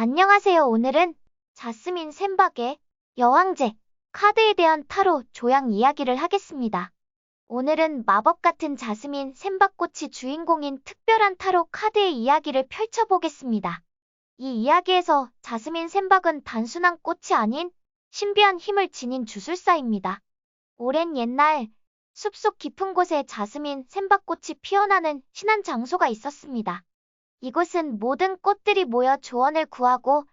안녕하세요. 오늘은 자스민 샘박의 여왕제 카드에 대한 타로 조향 이야기를 하겠습니다. 오늘은 마법 같은 자스민 샘박꽃이 주인공인 특별한 타로 카드의 이야기를 펼쳐보겠습니다. 이 이야기에서 자스민 샘박은 단순한 꽃이 아닌 신비한 힘을 지닌 주술사입니다. 오랜 옛날 숲속 깊은 곳에 자스민 샘박꽃이 피어나는 신한 장소가 있었습니다. 이곳은 모든 꽃들이 모여 조언을 구하고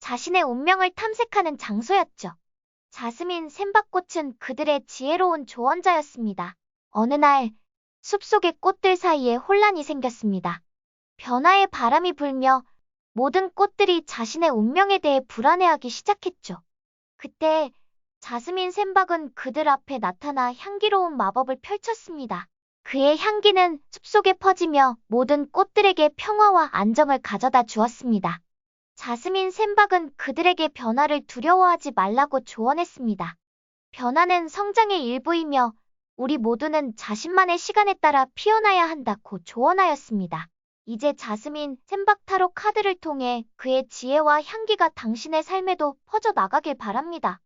자신의 운명을 탐색하는 장소였죠. 자스민 샘박꽃은 그들의 지혜로운 조언자였습니다. 어느 날 숲속의 꽃들 사이에 혼란이 생겼습니다. 변화의 바람이 불며 모든 꽃들이 자신의 운명에 대해 불안해하기 시작했죠. 그때 자스민 샘박은 그들 앞에 나타나 향기로운 마법을 펼쳤습니다. 그의 향기는 숲속에 퍼지며 모든 꽃들에게 평화와 안정을 가져다 주었습니다. 자스민 샘박은 그들에게 변화를 두려워하지 말라고 조언했습니다. 변화는 성장의 일부이며 우리 모두는 자신만의 시간에 따라 피어나야 한다고 조언하였습니다. 이제 자스민 샘박 타로 카드를 통해 그의 지혜와 향기가 당신의 삶에도 퍼져 나가길 바랍니다.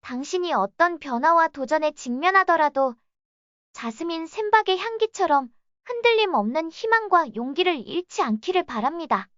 당신이 어떤 변화와 도전에 직면하더라도 자스민 샘박의 향기처럼 흔들림 없는 희망과 용기를 잃지 않기를 바랍니다.